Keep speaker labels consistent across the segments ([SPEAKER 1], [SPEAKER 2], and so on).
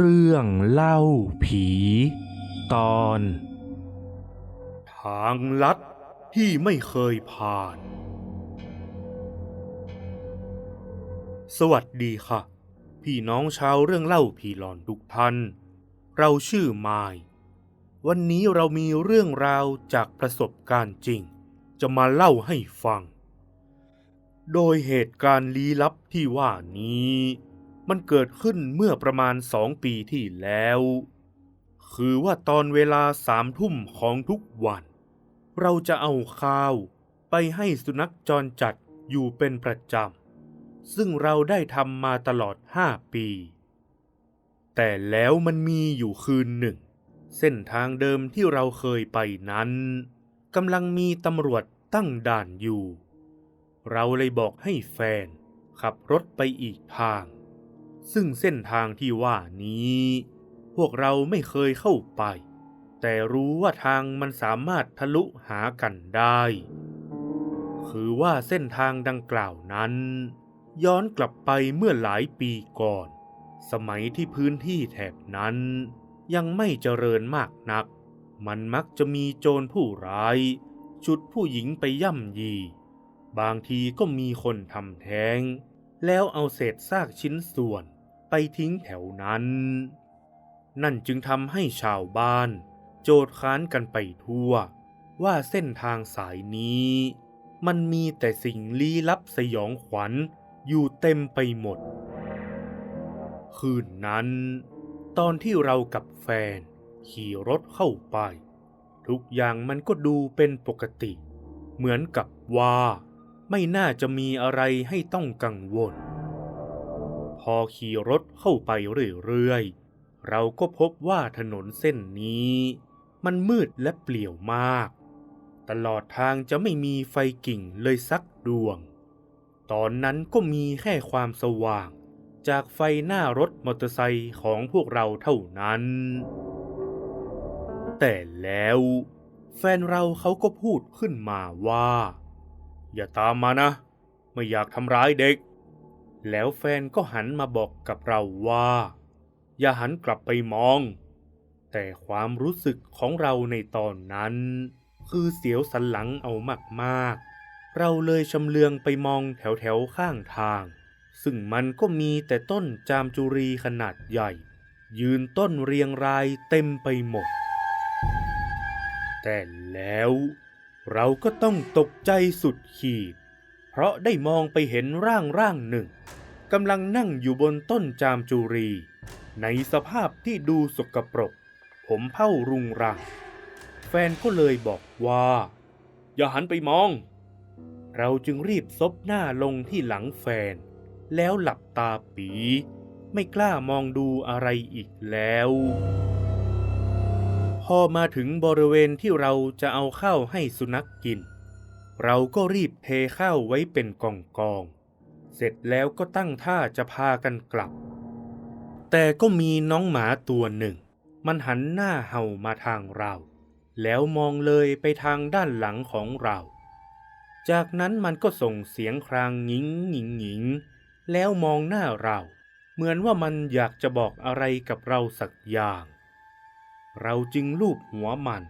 [SPEAKER 1] เรื่องเล่าผี ตอน
[SPEAKER 2] ทางลัดที่ไม่เคยผ่าน สวัสดีค่ะ พี่น้องชาวเรื่องเล่าผีหลอนทุกท่าน เราชื่อมาย วันนี้เรามีเรื่องราวจากประสบการณ์จริง จะมาเล่าให้ฟัง โดยเหตุการณ์ลี้ลับที่ว่านี้ มันเกิดขึ้นเมื่อประมาณสองปีที่แล้ว คือว่าตอนเวลาสามทุ่มของทุกวัน เราจะเอาข้าวไปให้สุนัขจรจัดอยู่เป็นประจำ ซึ่งเราได้ทำมาตลอดห้าปี แต่แล้วมันมีอยู่คืนหนึ่ง เส้นทางเดิมที่เราเคยไปนั้นกำลังมีตำรวจตั้งด่านอยู่ เราเลยบอกให้แฟนขับรถไปอีกทาง ซึ่งเส้นทางที่ว่านี้ พวกเราไม่เคยเข้าไป แต่รู้ว่าทางมันสามารถทะลุหากันได้ คือว่าเส้นทางดังกล่าวนั้น ย้อนกลับไปเมื่อหลายปีก่อน สมัยที่พื้นที่แถบนั้นยังไม่เจริญมากนัก มันมักจะมีโจรผู้ร้าย ชุดผู้หญิงไปย่ำยี บางทีก็มีคนทำแท้ง แล้วเอาเศษซากชิ้นส่วน ไปทิ้งแถวนั้น นั่นจึงทำให้ชาวบ้าน โจดค้านกันไปทั่ว ว่าเส้นทางสายนี้ มันมีแต่สิ่งลี้ลับสยองขวัญอยู่เต็มไปหมด คืนนั้น ตอนที่เรากับแฟน ขี่รถเข้าไป ทุกอย่างมันก็ดูเป็นปกติ เหมือนกับว่า ไม่น่าจะมีอะไรให้ต้องกังวล พอขี่รถเข้าไปเรื่อยๆ เราก็พบว่าถนนเส้นนี้ มันมืดและเปลี่ยวมาก ตลอดทางจะไม่มีไฟกิ่งเลยสักดวง ตอนนั้นก็มีแค่ความสว่าง จากไฟหน้ารถมอเตอร์ไซค์ของพวกเราเท่านั้น แต่แล้ว แฟนเราเขาก็พูดขึ้นมาว่า อย่าตามมานะ ไม่อยากทำร้ายเด็ก แล้วแฟนก็หันมาบอกกับเราว่า อย่าหันกลับไปมอง แต่ความรู้สึกของเราในตอนนั้น คือเสียวสันหลังเอามากๆ เราเลยชำเลืองไปมองแถวๆข้างทาง ซึ่งมันก็มีแต่ต้นจามจุรีขนาดใหญ่ ยืนต้นเรียงรายเต็มไปหมด แต่แล้วเราก็ต้องตกใจสุดขีด เพราะได้มองไปเห็นร่างร่างหนึ่งกำลังนั่งอยู่บนต้นจามจุรี ในสภาพที่ดูสกปรก ผมเผ้ารุงรัง แฟนก็เลยบอกว่า อย่าหันไปมอง เราจึงรีบซบหน้าลงที่หลังแฟน แล้วหลับตาปี ไม่กล้ามองดูอะไรอีกแล้ว พอมาถึงบริเวณที่เราจะเอาข้าวให้สุนัขกกิน เราก็รีบเทข้าวไว้เป็นกองกองๆเสร็จแล้วก็ตั้งท่าจะพากันกลับ แต่ก็มีน้องหมาตัวหนึ่ง มันหันหน้าเห่ามาทางเรา แล้วมองเลยไปทางด้านหลังของเรา จากนั้นมันก็ส่งเสียงครางหงิงหงิงหงิง แล้วมองหน้าเรา เหมือนว่ามันอยากจะบอกอะไรกับเราสักอย่าง เราจึงลูบหัวมัน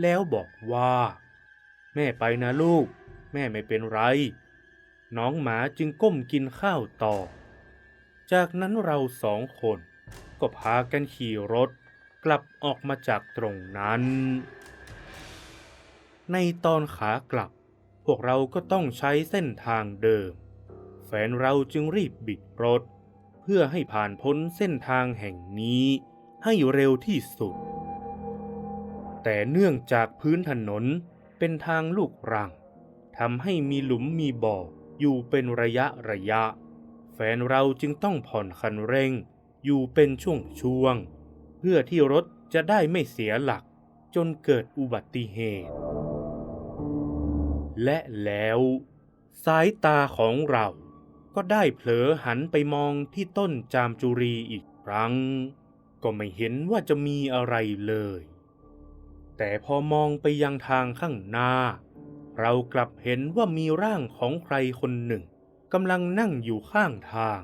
[SPEAKER 2] แล้วบอกว่า แม่ไปนะลูก แม่ไม่เป็นไร น้องหมาจึงก้มกินข้าวต่อ จากนั้นเราสองคนก็พากันขี่รถกลับออกมาจากตรงนั้น ในตอนขากลับ พวกเราก็ต้องใช้เส้นทางเดิม แฟนเราจึงรีบบิดรถ เพื่อให้ผ่านพ้นเส้นทางแห่งนี้ให้เร็วที่สุด แต่เนื่องจากพื้นถนน เป็นทางลูกรังทำให้มีหลุมมีบ่ออยู่เป็นระยะระยะ แฟนเราจึงต้องผ่อนคันเร่ง อยู่เป็นช่วงๆเพื่อที่รถจะได้ไม่เสียหลัก จนเกิดอุบัติเหตุ และแล้ว สายตาของเราก็ได้เผลอหันไปมองที่ต้นจามจุรีอีกครั้ง ก็ไม่เห็นว่าจะมีอะไรเลย แต่พอมองไปยังทางข้างหน้า เรากลับเห็นว่ามีร่างของใครคนหนึ่งกำลังนั่งอยู่ข้างทาง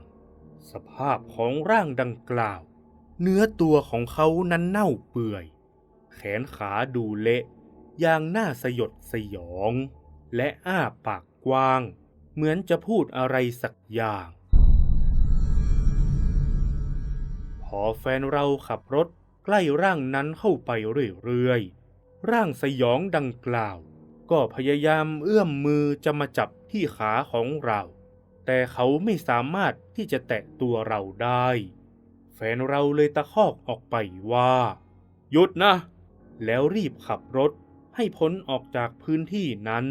[SPEAKER 2] สภาพของร่างดังกล่าว เนื้อตัวของเขานั้นเน่าเปื่อย แขนขาดูเละอย่างน่าสยดสยอง และอ้าปากกว้าง เหมือนจะพูดอะไรสักอย่าง พอแฟนเราขับรถใกล้ร่างนั้นเข้าไปเรื่อยๆ ร่างสยองดังกล่าว ก็พยายามเอื้อมมือจะมาจับที่ขาของเรา แต่เขาไม่สามารถที่จะแตะตัวเราได้ แฟนเราเลยตะคอกออกไปว่า หยุดนะ แล้วรีบขับรถให้พ้นออกจากพื้นที่นั้น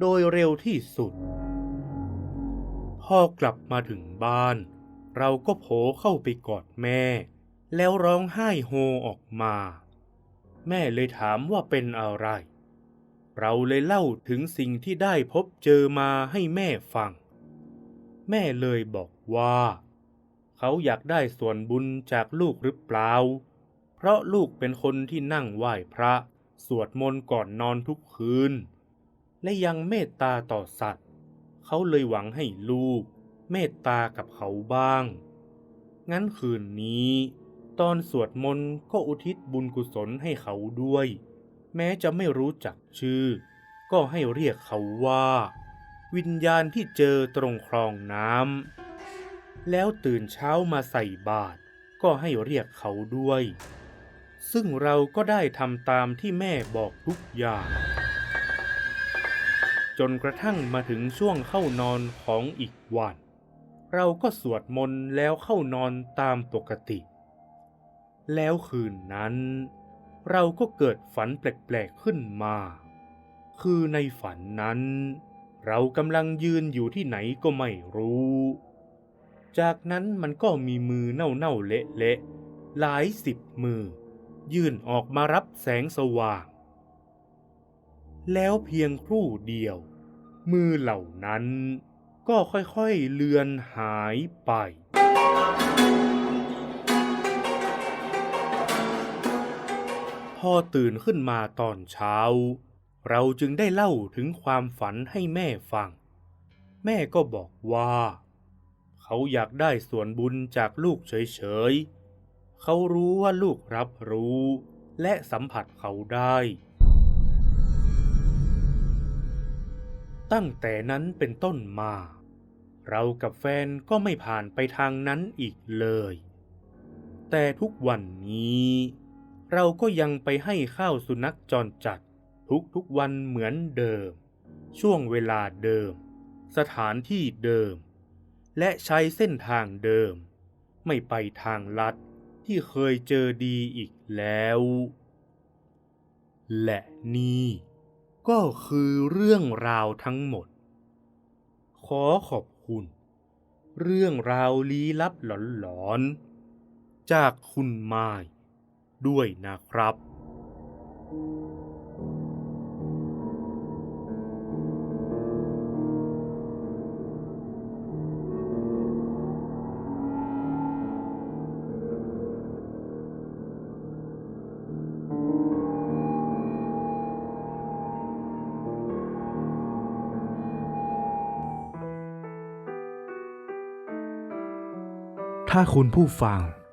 [SPEAKER 2] โดยเร็วที่สุด พอกลับมาถึงบ้าน เราก็โผเข้าไปกอดแม่ แล้วร้องไห้โฮออกมา แม่เลยถามว่าเป็นอะไร เราเลยเล่าถึงสิ่งที่ได้พบเจอมาให้แม่ฟัง แม่เลยบอกว่า เขาอยากได้ส่วนบุญจากลูกหรือเปล่า เพราะลูกเป็นคนที่นั่งไหว้พระ สวดมนต์ก่อนนอนทุกคืน และยังเมตตาต่อสัตว์ เขาเลยหวังให้ลูก เมตตากับเขาบ้าง งั้นคืนนี้ ตอนสวดมนต์ก็อุทิศบุญกุศลให้เขาด้วย แม้จะไม่รู้จักชื่อ ก็ให้เรียกเขาว่า วิญญาณที่เจอตรงคลองน้ำแล้วตื่นเช้ามาใส่บาตรก็ให้เรียกเขาด้วย ซึ่งเราก็ได้ทำตามที่แม่บอกทุกอย่าง จนกระทั่งมาถึงช่วงเข้านอนของอีกวัน เราก็สวดมนต์แล้วเข้านอนตามปกติ แล้วคืนนั้น เราก็เกิดฝันแปลกๆขึ้นมา คือในฝันนั้น เรากำลังยืนอยู่ที่ไหนก็ไม่รู้ จากนั้นมันก็มีมือเน่าๆเละๆหลายสิบมือ ยื่นออกมารับแสงสว่าง แล้วเพียงครู่เดียว มือเหล่านั้นก็ค่อยๆเลือนหายไป อตื่นขึ้นมาตอนเช้า เราจึงได้เล่าถึงความฝันให้แม่ฟัง แม่ก็บอกว่า เขาอยากได้ส่วนบุญจากลูกเฉยๆ เขารู้ว่าลูกรับรู้และสัมผัสเขาได้ ตั้งแต่นั้นเป็นต้นมา เรากับแฟนก็ไม่ผ่านไปทางนั้นอีกเลย แต่ทุกวันนี้ เราก็ยังไปให้ข้าวสุนัขจรจัด ทุกๆวันเหมือนเดิม ช่วงเวลาเดิม สถานที่เดิม และใช้เส้นทางเดิม ไม่ไปทางลัดที่เคยเจอดีอีกแล้ว และนี่ก็คือเรื่องราวทั้งหมด ขอขอบคุณ เรื่องราวลี้ลับหลอนๆ จากคุณไม้ ด้วยนะครับ
[SPEAKER 1] ถ้าคุณผู้ฟัง